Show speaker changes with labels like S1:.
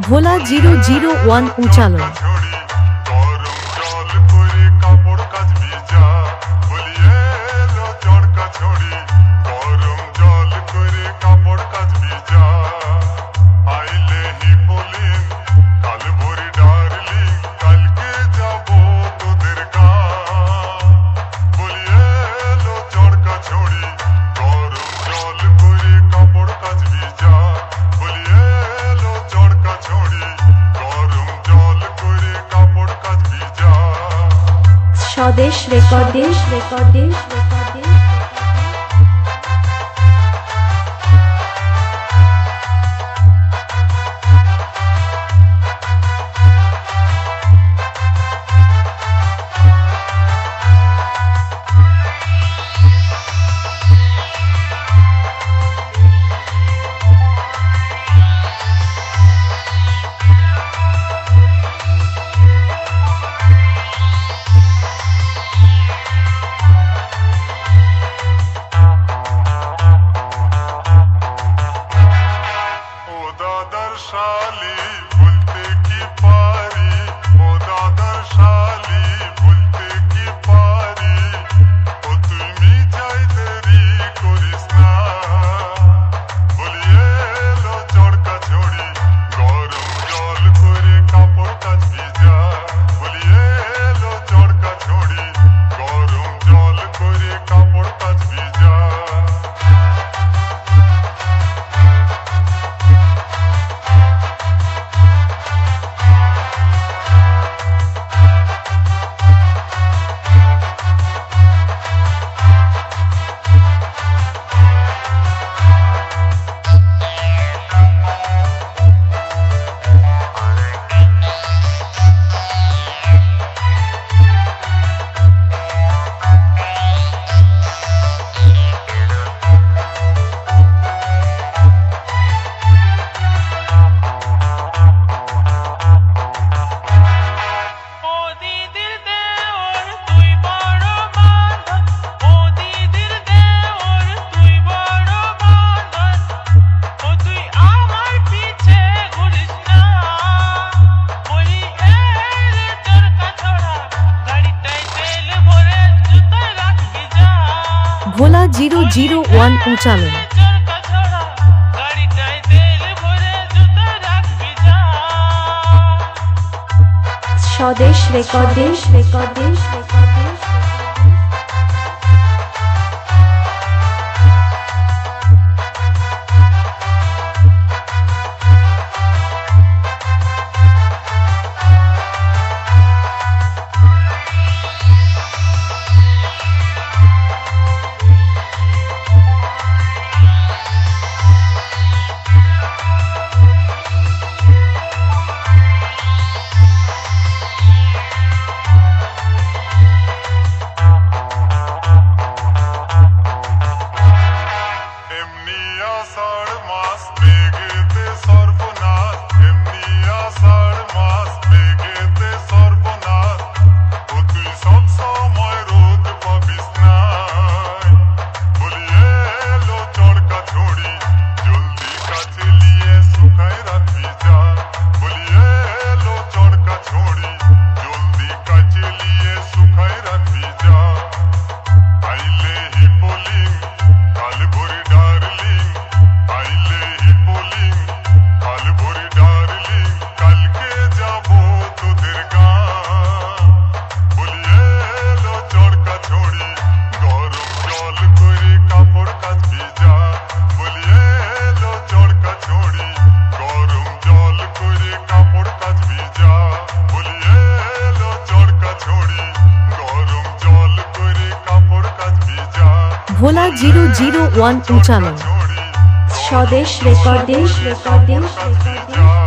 S1: ভোলা zero zero one উচালন
S2: কাপড় কাজ ভিজা বলিয়ে চড়কা ছড়ি
S3: স্বদেশ রেকর্ডিং রেকর্ডিং
S2: শালি বলতে কি পারি? ও দাদার শালি
S1: বলতে জিরো জিরো ওয়ান উঁচালন
S3: স্বদেশ রেকর্ড দেশ রেকর্ড।
S2: ঘড়ি জলদি কাজে লিয়ে শুকায় রাখবি যা। আইলে হিপোলিং কাল ভরি ডার্লিং, আইলে হিপোলিং কাল ভরি ডার্লিং, কালকে যাব তোদের গা। বলিয়ে লো চড়কা ছড়ি গরম জল করে কাপড় কাচবি যা। বলিয়ে লো চড়কা ছড়ি গরম
S1: ভোলা জিরো জিরো ওয়ান উচালন
S3: স্বদেশ রেকর্ডিং রেকর্ডিং রেকর্ডিং।